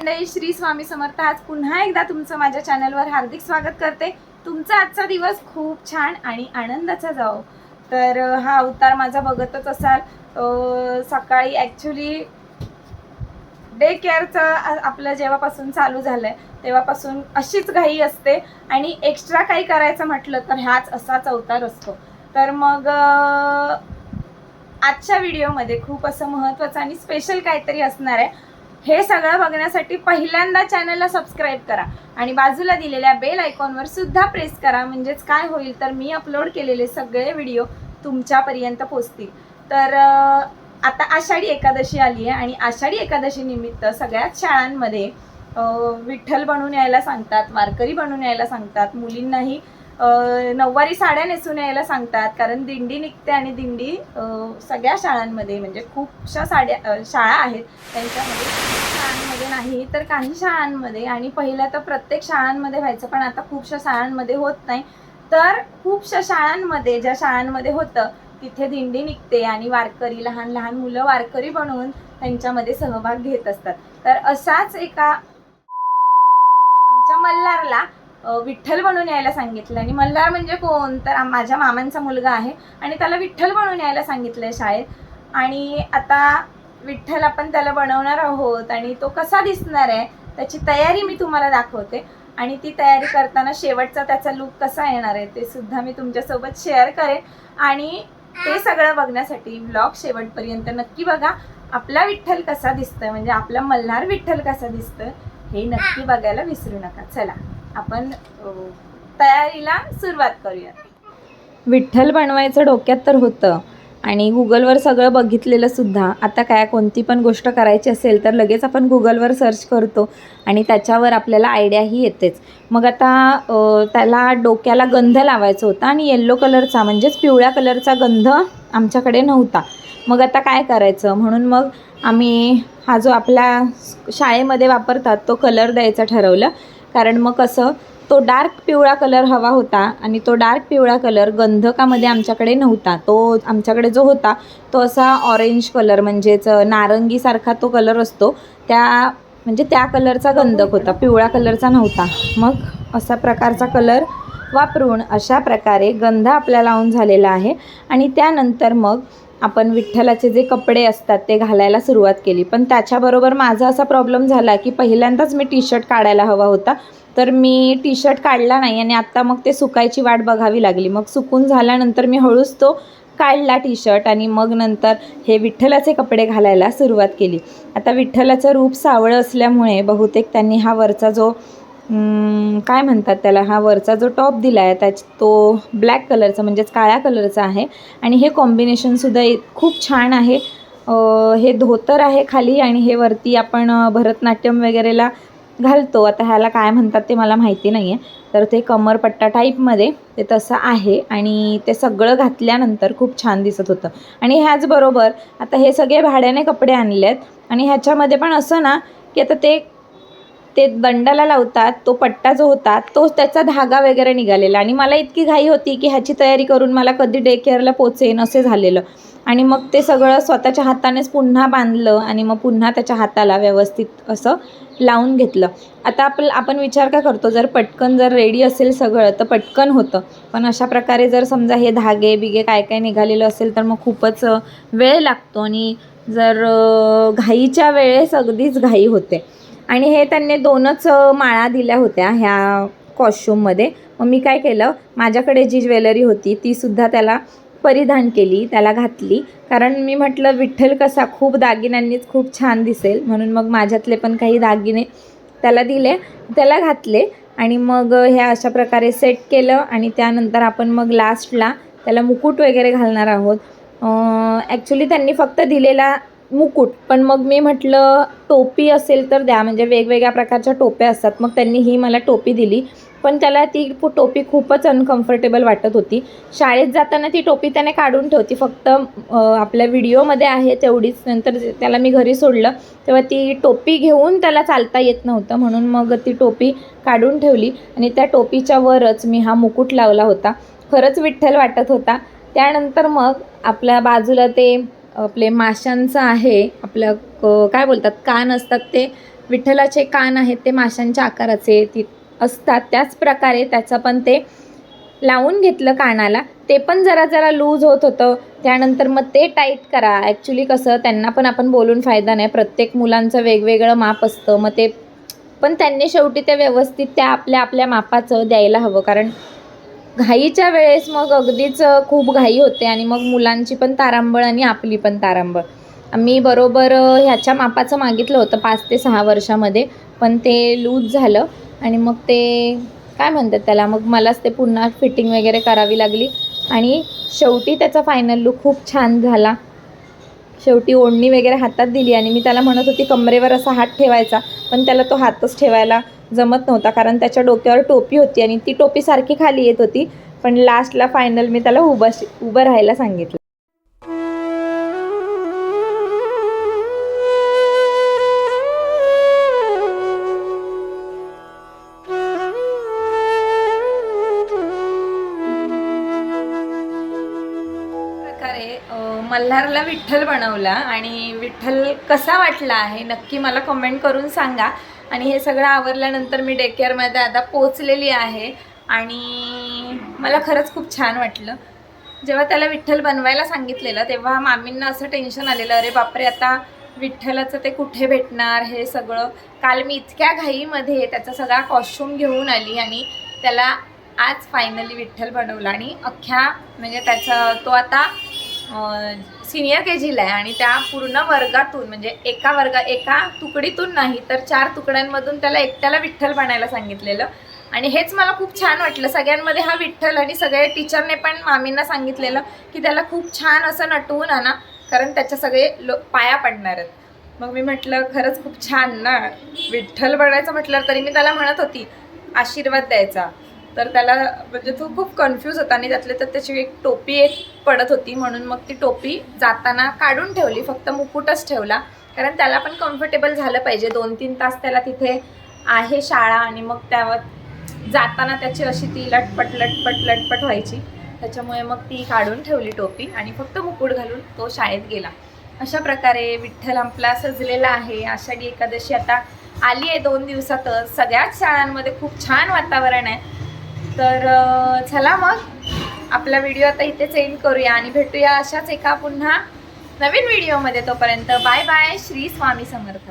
मंडळी श्री स्वामी समर्थ आज पुन्हा एकदा तुमचं माझ्या चॅनलवर हार्दिक स्वागत करते. तुमचा आजचा दिवस खूप छान आणि आनंदाचा जाओ तर हा अवतार माझा बघतच असाल सकाळी ॲक्च्युली डे केअरचं आपलं जेव्हापासून चालू झालंय तेव्हापासून अशीच घाई असते आणि एक्स्ट्रा काही करायचं म्हटलं तर ह्याच असाच अवतार असतो. तर मग आजच्या व्हिडिओमध्ये खूप असं महत्त्वाचं आणि स्पेशल काहीतरी असणार आहे. हे सगळं बघण्यासाठी पहिल्यांदा चॅनलला सबस्क्राईब करा. आणि बाजूला दिलेल्या बेल आयकॉनवर सुद्धा प्रेस करा. म्हणजेच काय होईल तर मी अपलोड केलेले सगळे व्हिडिओ तुमच्यापर्यंत पोचतील. तर आता आषाढी एकादशी आली आहे आणि आषाढी एकादशी निमित्त सगळ्याच शाळांमध्ये विठ्ठल बनून यायला सांगतात वारकरी बनून यायला सांगतात मुलींनाही नऊवारी साड्या नेसून यायला सांगतात कारण दिंडी निघते आणि दिंडी सगळ्या शाळांमध्ये म्हणजे खूपशा साड्या शाळा आहेत. त्यांच्यामध्ये शाळांमध्ये नाही तर काही शाळांमध्ये आणि पहिल्या तर प्रत्येक शाळांमध्ये व्हायचं पण आता खूपशा शाळांमध्ये होत नाही. तर खूपशा शाळांमध्ये ज्या शाळांमध्ये होतं तिथे दिंडी निघते आणि वारकरी लहान लहान मुलं वारकरी बनवून त्यांच्यामध्ये सहभाग घेत असतात. तर असाच एका आमच्या मल्हारला विठ्ठल बनून यायला सांगितलं. आणि मल्हार म्हणजे कोण? तर माझ्या मामांचा मुलगा आहे. आणि त्याला विठ्ठल बनून यायला सांगितलंय शाळेत. आणि आता विठ्ठल आपण त्याला बनवणार आहोत आणि तो कसा दिसणार आहे त्याची तयारी मी तुम्हाला दाखवते. आणि ती तयारी करताना शेवटचा त्याचा लुक कसा येणार आहे ते सुद्धा मी तुमच्यासोबत शेअर करेन. आणि ते सगळं बघण्यासाठी ब्लॉग शेवटपर्यंत नक्की बघा. आपला विठ्ठल कसा दिसतोय? म्हणजे आपला मल्हार विठ्ठल कसा दिसतोय? हे नक्की बघायला विसरू नका. चला. आपण तयारीला सुरुवात करूया विठ्ठल बनवायचं डोक्यात तर होतं. आणि गुगलवर सगळं बघितलेलं सुद्धा. आता काय कोणती पण गोष्ट करायची असेल तर लगेच आपण गुगलवर सर्च करतो आणि त्याच्यावर आपल्याला आयडियाही येतेच. मग आता त्याला डोक्याला गंध लावायचा होता आणि येल्लो कलरचा म्हणजेच पिवळ्या कलरचा गंध आमच्याकडे नव्हता. मग आता काय करायचं? म्हणून मग आम्ही हा जो आपल्या शाळेमध्ये वापरतात तो कलर द्यायचा ठरवलं. कारण मग कसं तो डार्क पिवळा कलर हवा होता आणि तो डार्क पिवळा कलर गंधकामध्ये आमच्याकडे नव्हता. तो आमच्याकडे जो होता तो असा ऑरेंज कलर म्हणजेच नारंगीसारखा तो कलर असतो. त्या म्हणजे त्या कलरचा गंधक होता पिवळा कलरचा नव्हता. मग असा प्रकारचा कलर वापरून अशा प्रकारे गंध आपला लावून झालेला आहे. आणि त्यानंतर मग आपण विठ्ठलाचे जे कपडे असतात ते घालायला सुरुवात केली. पण त्याच्याबरोबर माझा असा प्रॉब्लेम झाला की पहिल्यांदाच मी टी शर्ट काढायला हवा होता. तर मी टी शर्ट काढला नाही आणि आत्ता मग ते सुकायची वाट बघावी लागली. मग सुकून झाल्यानंतर मी हळूच तो काढला टी शर्ट आणि मग नंतर हे विठ्ठलाचे कपडे घालायला सुरुवात केली. आता विठ्ठलाचं रूप सावळं असल्यामुळे बहुतेक त्यांनी हा वरचा जो काय म्हणतात त्याला? हा वरचा जो टॉप दिला आहे त्याच तो ब्लॅक कलरचा म्हणजेच काळ्या कलरचा आहे. आणि हे कॉम्बिनेशनसुद्धा खूप छान आहे. हे धोतर आहे खाली आणि हे वरती आपण भरतनाट्यम वगैरेला घालतो. आता ह्याला काय म्हणतात ते मला माहिती नाही आहे तर ते कमरपट्टा टाईपमध्ये ते तसं आहे आणि ते सगळं घातल्यानंतर खूप छान दिसत होतं. आणि ह्याचबरोबर आता हे सगळे भाड्याने कपडे आणले आहेत आणि ह्याच्यामध्ये पण असं ना की आता ते ते दंडाला लावतात तो पट्टा जो होता तो त्याचा धागा वगैरे निघालेला. आणि मला इतकी घाई होती की ह्याची तयारी करून मला कधी डे केअरला पोचेन असे झालेलं. आणि मग ते सगळं स्वतःच्या हातानेच पुन्हा बांधलं आणि मग पुन्हा त्याच्या हाताला व्यवस्थित असं लावून घेतलं. आता आपण आपण विचार काय करतो जर पटकन जर रेडी असेल सगळं तर पटकन होतं. पण अशा प्रकारे जर समजा हे धागे बिगे काय काय निघालेलं असेल तर मग खूपच वेळ लागतो. आणि जर घाईच्या वेळेस अगदीच घाई होते. आणि हे त्यांनी दोनच माळा दिल्या होत्या ह्या कॉस्च्युममध्ये मग मी काय केलं माझ्याकडे जी ज्वेलरी होती तीसुद्धा त्याला परिधान केली त्याला घातली. कारण मी म्हटलं विठ्ठल कसा खूप दागिन्यांनीच खूप छान दिसेल. म्हणून मग माझ्यातले पण काही दागिने त्याला दिले त्याला घातले. आणि मग हे अशा प्रकारे सेट केलं आणि त्यानंतर आपण मग लास्टला त्याला मुकुट वगैरे घालणार आहोत. ॲक्च्युली त्यांनी फक्त दिलेला मुकुट. पण मग मी म्हटलं टोपी असेल तर द्या. म्हणजे वेगवेगळ्या प्रकारच्या टोप्या असतात. मग त्यांनी ही मला टोपी दिली. पण त्याला ती पु- टोपी खूपच अनकम्फर्टेबल वाटत होती. शाळेत जाताना ती टोपी त्याने काढून ठेवती. फक्त आपल्या व्हिडिओमध्ये आहे तेवढीच. नंतर त्याला मी घरी सोडलं. तेव्हा ती टोपी घेऊन त्याला चालता येत नव्हतं. म्हणून मग ती टोपी काढून ठेवली. आणि त्या टोपीच्या वरच मी हा मुकुट लावला होता. खरंच विठ्ठल वाटत होता. त्यानंतर मग आपल्या बाजूला ते आपले माशांचं आहे आपलं काय बोलतात कान असतात ते विठ्ठलाचे कान आहेत ते माशांच्या आकाराचे ती असतात. त्याच प्रकारे त्याचं पण ते लावून घेतलं कानाला. ते पण जरा जरा लूज होत होतं. त्यानंतर मग ते टाईट करा. ॲक्च्युली कसं त्यांना पण आपण बोलून फायदा नाही. प्रत्येक मुलांचं वेगवेगळं माप असतं. मग ते पण त्यांनी शेवटी ते व्यवस्थित त्या आपल्या आपल्या मापाचं द्यायला हवं. कारण घाईच्या वेळेस मग अगदीच खूप घाई होते आणि मग मुलांची पण तारांबळ आणि आपली पण तारांबळ. मी बरोबर ह्याच्या मापाचं मागितलं होतं पाच ते सहा वर्षामध्ये पण ते लूज झालं आणि मग ते काय म्हणतात त्याला मग मलाच ते पुन्हा फिटिंग वगैरे करावी लागली आणि शेवटी त्याचा फायनल लुक खूप छान झाला. शेवटी ओढणी वगैरे हातात दिली आणि मी त्याला म्हणत होती कमरेवर असा हात ठेवायचा. पण त्याला तो हातच ठेवायला जमत नव्हता कारण त्याच्या डोक्यावर टोपी होती आणि ती टोपी सारखी खाली येत होती. पण लास्टला फायनल मी त्याला उभं उभं राहायला सांगितलं. मल्हारला विठ्ठल बनवला आणि विठ्ठल कसा वाटला आहे नक्की मला कमेंट करून सांगा. आणि हे सगळं आवरल्यानंतर मी डे केअरमध्ये आता पोचलेली आहे. आणि मला खरंच खूप छान वाटलं. जेव्हा त्याला विठ्ठल बनवायला सांगितलेलं तेव्हा मामींना असं टेन्शन आलेलं अरे बापरे आता विठ्ठलाचं ते कुठे भेटणार? हे सगळं. काल मी इतक्या घाईमध्ये त्याचा सगळा कॉस्ट्युम घेऊन आली आणि त्याला आज फायनली विठ्ठल बनवला. आणि अख्ख्या म्हणजे त्याचा तो आता सिनियर के जीला आहे आणि त्या पूर्ण वर्गातून म्हणजे एका वर्गा एका तुकडीतून नाही तर चार तुकड्यांमधून त्याला एकट्याला विठ्ठल बनायला सांगितलेलं. आणि हेच मला खूप छान वाटलं. सगळ्यांमध्ये हा विठ्ठल आणि सगळे टीचरने पण मामींना सांगितलेलं की त्याला खूप छान असं नटवून आणा कारण त्याच्या सगळे लो पाया पडणार आहेत. मग मी म्हटलं खरंच खूप छान ना. विठ्ठल बनायचं म्हटलं तरी मी त्याला म्हणत होती आशीर्वाद द्यायचा. तर त्याला म्हणजे तो खूप कन्फ्यूज होता आणि त्यातले तर त्याची एक टोपी एक पडत होती म्हणून मग ती टोपी जाताना काढून ठेवली फक्त मुकुटच ठेवला. कारण त्याला पण कम्फर्टेबल झालं पाहिजे. दोन तीन तास त्याला तिथे आहे शाळा आणि मग त्यावर जाताना त्याची अशी ती लटपट लटपट लटपट व्हायची. त्याच्यामुळे मग ती काढून ठेवली टोपी आणि फक्त मुकुट घालून तो शाळेत गेला. अशा प्रकारे विठ्ठल आपला सजलेला आहे. आषाढी एकादशी आता आली आहे दोन दिवसातच. सगळ्याच शाळांमध्ये खूप छान वातावरण आहे. तर चला मग. आपला व्हिडिओ आता इथेच एंड करूया आणि भेटूया अशाच एका पुन्हा नवीन व्हिडिओमध्ये तोपर्यंत बाय बाय श्री स्वामी समर्थ.